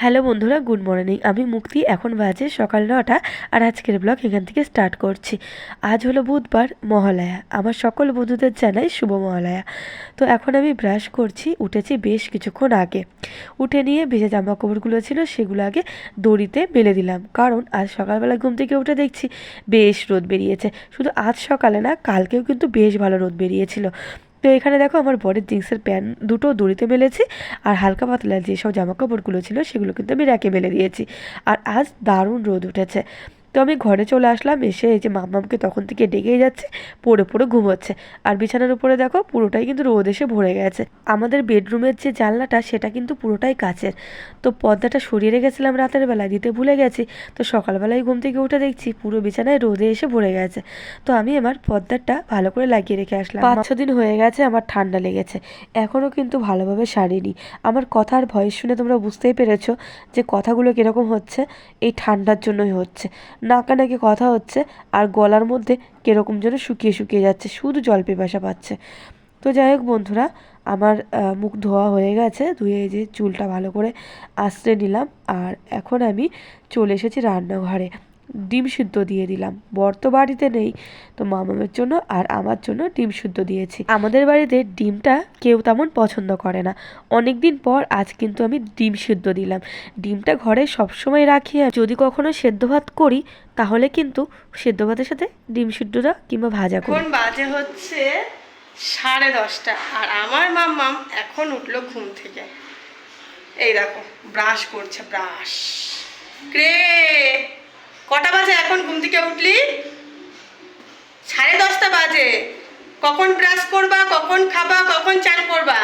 Hello বন্ধুরা, good morning. আমি মুক্তি, এখন বাজে সকাল নটা, আর আজকের ব্লগ এখান থেকে স্টার্ট করছি। আজ হলো বুধবার, মহালয়া। আমার সকল বন্ধুদের জানাই শুভ মহালয়া। তো এখন আমি ব্রাশ করছি, উঠেছি বেশ কিছুক্ষণ আগে। উঠে নিয়ে ভেজে জামা কাপড়গুলো ছিল, সেগুলো আগে দড়িতে মেলে দিলাম। কারণ আজ সকালবেলা ঘুম থেকে উঠে দেখছি বেশ রোদ বেরিয়েছে। শুধু আজ সকালে না, কালকেও কিন্তু বেশ ভালো রোদ বেরিয়েছিল। তো এখানে দেখো আমার বরের জিন্সের প্যান্ট দুটো দড়িতে মেলেছি আর হালকা পাতলা যেসব জামা কাপড়গুলো ছিল সেগুলো কিন্তু আমি র্যাকে মেলে দিয়েছি। আর আজ দারুণ রোদ উঠেছে। তো আমি ঘরে চলে আসলাম, এসে এই যে মামামকে তখন থেকে ডেকেই যাচ্ছে, পড়ে পড়ে ঘুমোচ্ছে। আর বিছানার উপরে দেখো, পুরোটাই কিন্তু রোদ এসে ভরে গেছে। আমাদের বেডরুমের যে জানলাটা, সেটা কিন্তু পুরোটাই কাচের। তো পর্দাটা সরিয়ে রেখেছিলাম রাতের বেলায়, দিতে ভুলে গেছি। তো সকালবেলায় ঘুম থেকে উঠে দেখছি, পুরো বিছানায় রোদে এসে ভরে গেছে। তো আমি আমার পর্দাটা ভালো করে লাগিয়ে রেখে আসলাম। পাঁচ ছ দিন হয়ে গেছে আমার ঠান্ডা লেগেছে। এখনও কিন্তু ভালোভাবে সারিনি। আমার কথার ভয়েস শুনে তোমরা বুঝতেই পেরেছ যে কথাগুলো কীরকম হচ্ছে, এই ঠান্ডার জন্যই হচ্ছে। নাকা নাকি কথা হচ্ছে আর গলার মধ্যে কীরকম যেন শুকিয়ে শুকিয়ে যাচ্ছে, শুধু জল পিপাসা পাচ্ছে। তো যাই হোক বন্ধুরা, আমার মুখ ধোয়া হয়ে গেছে, ধুয়ে যে চুলটা ভালো করে আশ্রে নিলাম আর এখন আমি চলে এসেছি রান্নাঘরে। ডিম সিদ্ধ দিয়ে দিলাম। বর তো বাড়িতে নেই, তো মামামের জন্য আর আমার জন্য ডিম সিদ্ধ দিয়েছি। আমাদের বাড়িতে ডিমটা কেউ তেমন পছন্দ করে না। অনেক দিন পর আজ কিন্তু আমি ডিম সিদ্ধ দিলাম। ডিমটা ঘরে সবসময় রাখি যদি কখনো সেদ্ধ ভাত করি, তাহলে কিন্তু সেদ্ধ ভাতের সাথে ডিম সিদ্ধটা কিংবা ভাজা করি। বাজে হচ্ছে সাড়ে দশটা আর আমার মাম্মাম এখন উঠল ঘুম থেকে। এই দেখো, ব্রাশ করছে, ব্রাশ। রে কটা বাজে এখন ঘুম থেকে উঠলি? সাড়ে দশটা বাজে। কখন ব্রাশ করবা, কখন খাবা, কখন চান করবা?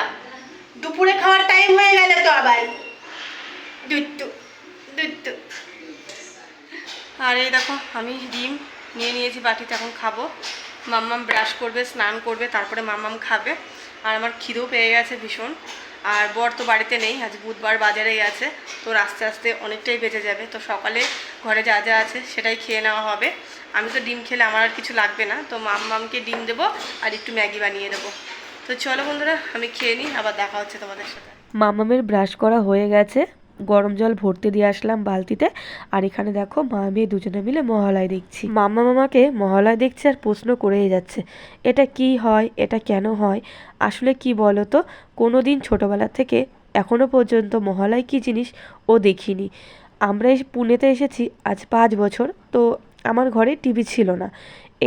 দুপুরে খাওয়ার টাইম হয়ে গেলে তো আবার। আর এই দেখো, আমি ডিম নিয়ে নিয়েছি বাটিতে, এখন খাব। মাম্মাম ব্রাশ করবে, স্নান করবে, তারপরে মাম্মাম খাবে। আর আমার খিদেও পেয়ে গেছে ভীষণ। আর বর তো বাড়িতে নেই, আজ বুধবার বাজারে গেছে তো আস্তে আস্তে অনেকটাই বেঁচে যাবে। তো সকালে ঘরে যা যা আছে সেটাই খেয়ে নেওয়া হবে। আমি তো ডিম খেলে আমার আর কিছু লাগবে না। তো মাম্মামকে ডিম দেবো আর একটু ম্যাগি বানিয়ে দেবো। তো চলো বন্ধুরা, আমি খেয়ে নিই, আবার দেখা হচ্ছে তোমাদের সাথে। মামামের ব্রাশ করা হয়ে গেছে। গরম জল ভর্তি দিয়ে আসলাম বালতিতে। আর এখানে দেখো, মা, মেয়ে দুজনে মিলে মহালয় দেখছি। মামা মামাকে মহালয় দেখছে আর প্রশ্ন করেই যাচ্ছে, এটা কি হয়? এটা কেন হয়? আসলে কি বলো তো কোনো দিন ছোটোবেলা থেকে এখনও পর্যন্ত মহালয় কী জিনিস ও দেখিনি। আমরা এসে পুনেতে এসেছি আজ পাঁচ বছর, তো আমার ঘরে টিভি ছিল না।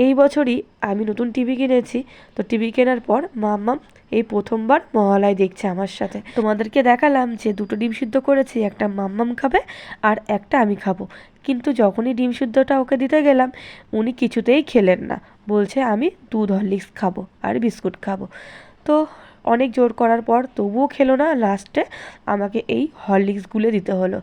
এই বছরই আমি নতুন টিভি কিনেছি, তো টিভি কেনার পর মাম্মাম এই প্রথমবার মহালয় দেখছে আমার সাথে। তোমাদেরকে দেখালাম যে দুটো ডিম সিদ্ধ করেছি, একটা মাম্মাম খাবে আর একটা আমি খাব। কিন্তু যখনই ডিম সিদ্ধটা ওকে দিতে গেলাম, উনি কিছুতেই খেলেন না। বলছে, আমি দুধ হরলিক্স খাব আর বিস্কুট খাব। তো অনেক জোর করার পর তবুও খেলো না, লাস্টে আমাকে এই হরলিক্স গুলে দিতে হলো।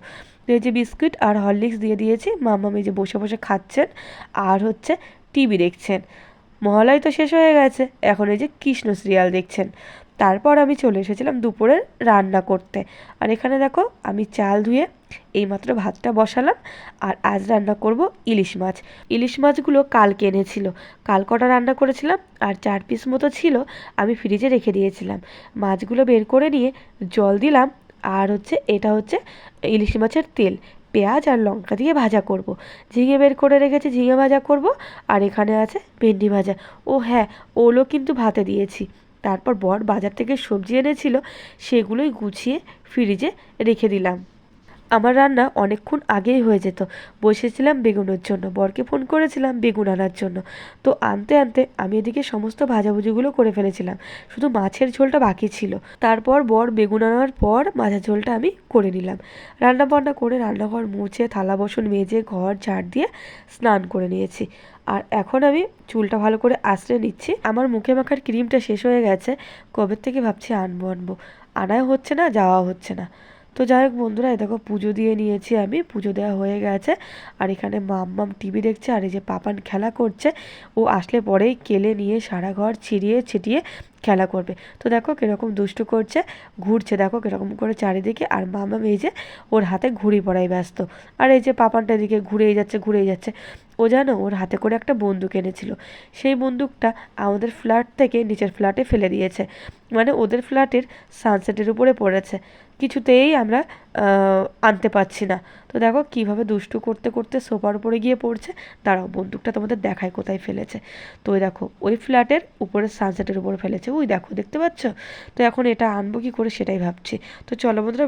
যে বিস্কুট আর হরলিক্স দিয়ে দিয়েছি। মাম্মাম এই যে বসে বসে খাচ্ছেন। আর হচ্ছে টিভি দেখছেন। মহালয় তো শেষ হয়ে গেছে। এখন এই যে কৃষ্ণ সিরিয়াল দেখছেন। তারপর আমি চলে এসেছিলাম দুপুরে রান্না করতে। আর এখানে দেখো আমি চাল ধুয়ে এইমাত্র ভাতটা বসালাম। আর আজ রান্না করব ইলিশ মাছ। ইলিশ মাছগুলো কালকে এনেছিল। কাল কটা রান্না করেছিলাম আর চার পিস মতো ছিল। আমি ফ্রিজে রেখে দিয়েছিলাম। মাছগুলো বের করে নিয়ে জল দিলাম। আর হচ্ছে এটা হচ্ছে ইলিশ মাছের তেল। পেঁয়াজ আর লঙ্কা দিয়ে ভাজা করব। ঝিঙে বের করে রেখেছি, ঝিঙে ভাজা করব আর এখানে আছে ভেন্ডি ভাজা। ও হ্যাঁ ওলো কিন্তু ভাতে দিয়েছি। তারপর বর বাজার থেকে সবজি এনেছিল, সেগুলোই গুছিয়ে ফ্রিজে রেখে দিলাম। আমার রান্না অনেকক্ষণ আগেই হয়ে যেত। বসেছিলাম বেগুনের জন্য, বরকে ফোন করেছিলাম বেগুন আনার জন্য। তো আনতে আনতে আমি এদিকে সমস্ত ভাজাভুজিগুলো করে ফেলেছিলাম, শুধু মাছের ঝোলটা বাকি ছিল। তারপর বর বেগুন আনার পর মাছের ঝোলটা আমি করে নিলাম। রান্না বান্না করে রান্নাঘর মুছে থালা বাসন মেজে ঘর ঝাড় দিয়ে স্নান করে নিয়েছি। আর এখন আমি চুলটা ভালো করে আশ্রে নিচ্ছি। আমার মুখে মাখার ক্রিমটা শেষ হয়ে গেছে, কবে থেকে ভাবছি আনব আনব। আনাও হচ্ছে না, যাওয়া হচ্ছে না। তো যাই হোক বন্ধুরা, এই দেখো পুজো দিয়ে নিয়েছি আমি। পুজো দেওয়া হয়ে গেছে। আর এখানে মাম্মাম টিভি দেখছে, আর এই যে পাপান খেলা করছে। ও আসলে পরেই কেলে নিয়ে সারা ঘর ছিঁড়িয়ে ছিটিয়ে খেলা করবে। তো দেখো কীরকম দুষ্টু করছে, ঘুরছে। দেখো কীরকম করে চারিদিকে আর মামা মেয়ে যে ওর হাতে ঘুড়ি পড়াই ব্যস্ত। আর এই যে পাপানটা এদিকে ঘুরেই যাচ্ছে ঘুরেই যাচ্ছে। ও জানো ওর হাতে করে একটা বন্দুক এনেছিল। সেই বন্দুকটা আমাদের ফ্ল্যাট থেকে নিচের ফ্ল্যাটে ফেলে দিয়েছে। মানে ওদের ফ্ল্যাটের সানসেটের উপরে পড়েছে। কিছুতেই আমরা আনতে পারছি না। তো দেখো কীভাবে দুষ্টু করতে করতে সোফার উপরে গিয়ে পড়ছে। দাঁড়াও, বন্দুকটা তোমাদের দেখায় কোথায় ফেলেছে। তো ওই দেখো, ওই ফ্ল্যাটের উপরে সানসেটের উপরে ফেলেছে। ওই দেখো, দেখতে পাচ্ছ? তো এখন এটা আনব কি করে সেটাই ভাবছি। তো চলো বন্ধুরা